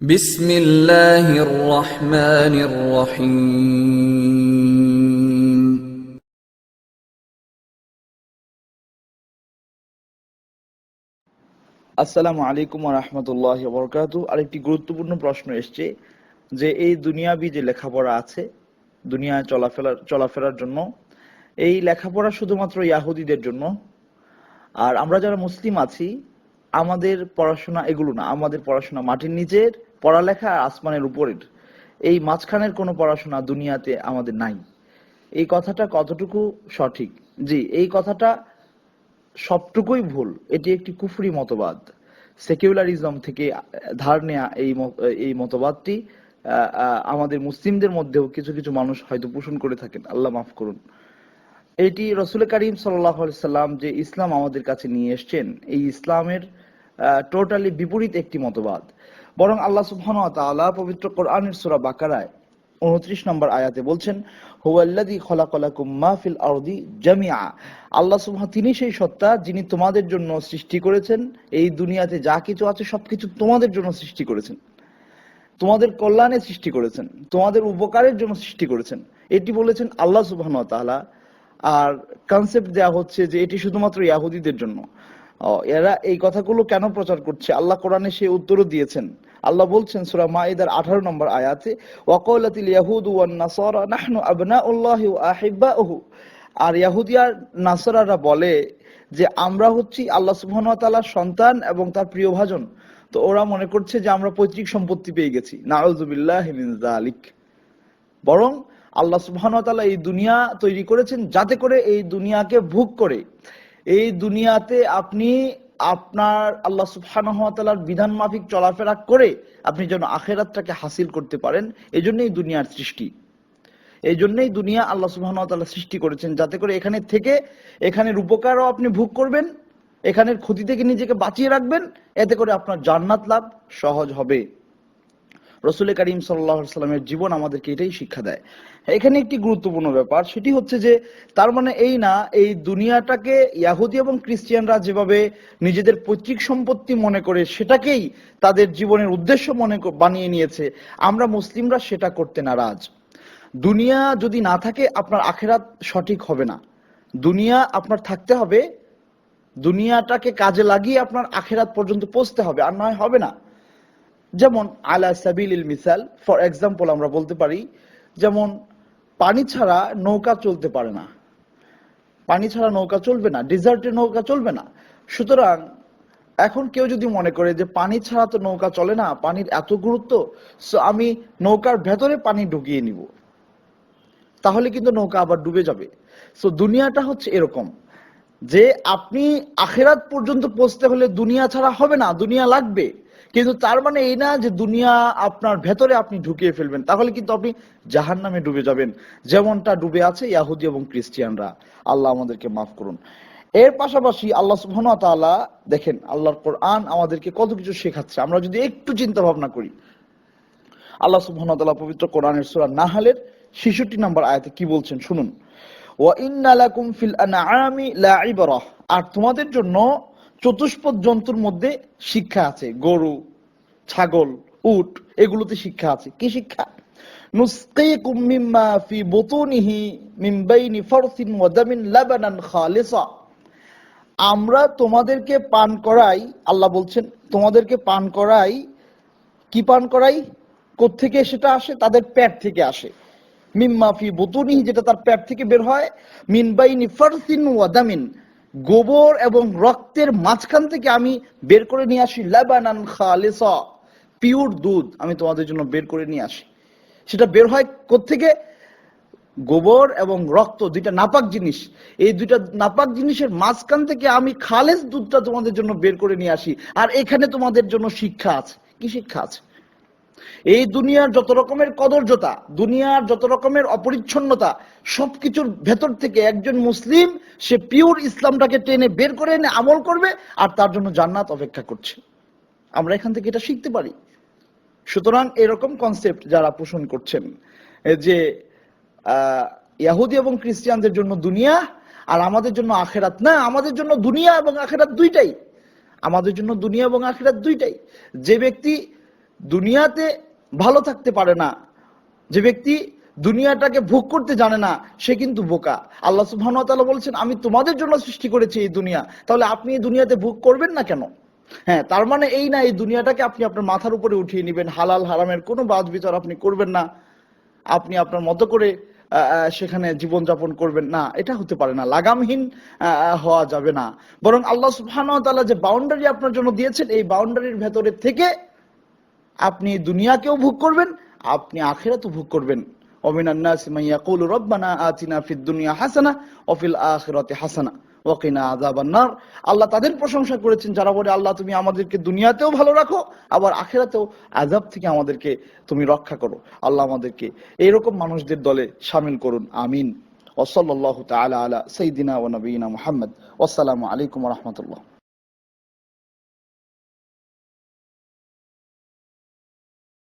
بسم الله الرحمن الرحيم আসসালামু আলাইকুম রহমতুল্লাহ বরকাত আরেকটি গুরুত্বপূর্ণ প্রশ্ন এসছে যে এই দুনিয়াবি যে লেখাপড়া আছে দুনিয়ায় চলাফেরা চলাফেরার জন্য এই লেখাপড়া শুধুমাত্র ইয়াহুদিদের জন্য আর আমরা যারা মুসলিম আছি আমাদের পড়াশোনা এগুলো না, আমাদের পড়াশোনা মাটির নিচের পড়ালেখা আর আসমানের উপরের। এই মাঝখানের কোনো পড়াশোনা দুনিয়াতে আমাদের নাই। এই কথাটা কতটুকু সঠিক? জি, এই কথাটা সবটুকুই ভুল। এটি একটি কুফরি মতবাদ। সেকুলারিজম থেকে ধার নেয়া এই এই মতবাদটি আমাদের মুসলিমদের মধ্যেও কিছু কিছু মানুষ হয়তো পোষণ করে থাকেন। আল্লাহ মাফ করুন। এটি রসুল করিম সাল্লাহ সাল্লাম যে ইসলাম আমাদের কাছে নিয়ে এসছেন, এই ইসলামের টোটালি বিপরীত একটি মতবাদ। বরং আল্লাহ সুবহান তাআলা পবিত্র কোরআনের সূরা বাকারায় উনত্রিশ নম্বর আয়াতে বলছেন, হুয়াল্লাযী খলাকালাকুম মা ফিল আরদি জামিআ। আল্লাহ সুবহান তিনি সেই সত্তা যিনি তোমাদের জন্য সৃষ্টি করেছেন, এই দুনিয়াতে যা কিছু আছে সবকিছু তোমাদের জন্য সৃষ্টি করেছেন। তোমাদের কল্যাণে সৃষ্টি করেছেন, তোমাদের উপকারের জন্য সৃষ্টি করেছেন। এটি বলেছেন আল্লাহ সুবহান তাআলা আর কনসেপ্ট দেয়া হচ্ছে যে এটি শুধুমাত্র ইয়াহুদিদের জন্য। এরা এই কথাগুলো কেন প্রচার করছে? আল্লাহ কোরআনে সে উত্তরও দিয়েছেন। আল্লাহ বলছেন, সূরা মাইদার 18 নম্বর আয়াতে ওয়াকালাতিল ইয়াহুদু ওয়ান নাসারা নাহনু আবনাউল্লাহি ওয়া আহিব্বাউহু। আর ইয়াহুদি আর নাসারারা বলে যে, আমরা হচ্ছি আল্লাহ সুবহানাহু ওয়া তাআলার সন্তান এবং তার প্রিয়ভাজন তো ওরা মনে করছে যে, আমরা পৈতৃক সম্পত্তি পেয়ে গেছি। নাউযুবিল্লাহি মিন যালিক। বরং আল্লাহ সুবহানাহু এই দুনিয়া তৈরি করেছেন যাতে করে এই দুনিয়াকে ভোগ করে। এই দুনিয়াতে আপনি আপনার আল্লাহ ওয়া বিধান মাফিক চলাফেরা করে আপনি যেন আখেরাতটাকে হাসিল করতে পারেন এই জন্যই দুনিয়ার সৃষ্টি। এই জন্যই দুনিয়া আল্লাহ সুবহানাহু সৃষ্টি করেছেন, যাতে করে এখানে থেকে এখানের উপকারও আপনি ভোগ করবেন, এখানের ক্ষতি থেকে নিজেকে বাঁচিয়ে রাখবেন, এতে করে আপনার জান্নাত লাভ সহজ হবে। রসুল করিম সাল্লামের জীবন আমাদেরকে এটাই শিক্ষা দেয়। এখানে একটি গুরুত্বপূর্ণ ব্যাপার, সেটি হচ্ছে যে, তার মানে এই না, এই দুনিয়াটাকে ইয়াহুদি এবং খ্রিস্টিয়ানরা যেভাবে নিজেদের পৈতৃক সম্পত্তি মনে করে সেটাকেই তাদের জীবনের উদ্দেশ্য মনে বানিয়ে নিয়েছে, আমরা মুসলিমরা সেটা করতে নারাজ। দুনিয়া যদি না থাকে, আপনার আখেরাত সঠিক হবে না। দুনিয়া আপনার থাকতে হবে, দুনিয়াটাকে কাজে লাগিয়ে আপনার আখেরাত পর্যন্ত পৌঁছতে হবে, আর নয় হবে না। যেমন আলা সাবিল মিসাল, ফর এক্সাম্পল আমরা বলতে পারি, যেমন পানি ছাড়া নৌকা চলতে পারে না। পানি ছাড়া নৌকা চলবে না, ডিজার্টে নৌকা চলবে না। সুতরাং এখন কেউ যদি মনে করে যে পানি ছাড়া তো নৌকা চলে না, পানির এত গুরুত্ব, সো আমি নৌকার ভেতরে পানি ঢুকিয়ে নিব। তাহলে কিন্তু নৌকা আবার ডুবে যাবে। সো দুনিয়াটা হচ্ছে এরকম, যে আপনি আখেরাত পর্যন্ত পৌঁছতে হলে দুনিয়া ছাড়া হবে না, দুনিয়া লাগবে। কিন্তু তার মানে এই না যে দুনিয়া আপনার ভেতরে আপনি ঢুকিয়ে ফেলবেন। তাহলে কিন্তু আপনি জাহান নামে ডুবে যাবেন। যেমনটা ডুবে আছে ইয়াহুদি এবং খ্রিস্টিয়ানরা। আল্লাহ আমাদেরকে মাফ করুন। এর পাশাপাশি আল্লাহ তাআলা দেখেন, আল্লাহর কোরআন আমাদেরকে কত কিছু শেখাচ্ছে। আমরা যদি একটু চিন্তা ভাবনা করি, আল্লাহ সুবহানাহু ওয়া তাআলা পবিত্র কোরআনের সূরা নাহলের 66 নম্বর আয়াতে কি বলছেন শুনুন। ওয়া ইন্না আর তোমাদের জন্য চতুষ্পদ জন্তুর মধ্যে শিক্ষা আছে। গরু, ছাগল, উট, এগুলোতে শিক্ষা আছে। কি শিক্ষা? নুসকিকুম মিম্মা ফি বুতুনিহি মিন বাইনি ফারসিন ওয়া দামিন লাবানান খালিসা। আমরা তোমাদেরকে পান করাই, আল্লাহ বলছেন, তোমাদেরকে পান করাই, কি পান করাই? কোত্থেকে সেটা আসে? তাদের পেট থেকে আসে। মিম্মাফি বুতুনি যেটা তার পেট থেকে বের হয় মিনবাইনি ফারসিন ওয়াদামিন গোবর এবং রক্তের মাঝখান থেকে আমি বের করে নিয়ে আসি লাবানান খালিসা, পিওর দুধ আমি তোমাদের জন্য বের করে নিয়ে আসি। সেটা বের হয় কোত্থেকে? গোবর এবং রক্ত, দুইটা নাপাক জিনিস। এই দুইটা নাপাক জিনিসের মাঝখান থেকে আমি খালেস দুধটা তোমাদের জন্য বের করে নিয়ে আসি। আর এখানে তোমাদের জন্য শিক্ষা আছে। কি শিক্ষা আছে? এই দুনিয়ার যত রকমের কদর্যতা, দুনিয়ার যত রকমের অপরিচ্ছন্নতা, সবকিছুর ভেতর থেকে একজন মুসলিম, সে পিওর ইসলামটাকে টেনে বের করে এনে আমল করবে আর তার জন্য জান্নাত অপেক্ষা করছে। আমরা এখান থেকে এটা শিখতে পারি। সুতরাং এরকম কনসেপ্ট যারা পোষণ করছেন যে ইয়াহুদি এবং খ্রিস্টিয়ানদের জন্য দুনিয়া আর আমাদের জন্য আখেরাত, না, আমাদের জন্য দুনিয়া এবং আখেরাত দুইটাই। আমাদের জন্য দুনিয়া এবং আখেরাত দুইটাই। যে ব্যক্তি দুনিয়াতে ভালো থাকতে পারে না। যে ব্যক্তি দুনিয়াটাকে ভোগ করতে জানে না, সে কিন্তু বোকা। আল্লাহ সুবহানাহু তাআলা বলছেন, আমি তোমাদের জন্য সৃষ্টি করেছি এই দুনিয়া। তাহলে আপনি এই দুনিয়াতে ভোগ করবেন না কেন? হ্যাঁ তার মানে এই না, এই দুনিয়াটাকে আপনি আপনার মাথার উপরে উঠিয়ে নেবেন। হালাল, হারামের কোনো বাজ বিচার আপনি করবেন না। আপনি আপনার মতো করে সেখানে জীবনযাপন করবেন না। এটা হতে পারে না। লাগামহীন হওয়া যাবে না। বরং আল্লাহ তাআলা যে বাউন্ডারি আপনার জন্য দিয়েছেন, এই বাউন্ডারির ভেতরে থেকে আপনি দুনিয়াকেও ভোগ করবেন, আপনি আখিরাতও ভোগ করবেন। আল্লাহ তাদের প্রশংসা করেছেন, যারা বলে, আল্লাহ, তুমি আমাদেরকে দুনিয়াতেও ভালো রাখো, আবার আখিরাতেও থেকে আমাদেরকে তুমি রক্ষা করো। আল্লাহ আমাদেরকে মানুষদের দলে শামিল করুন, আমিন। আলা সাইয়্যিদিনা ওয়া নবিয়িনা মুহাম্মদ। ওয়াসসালামু আলাইকুম রাহমাতুল্লাহ।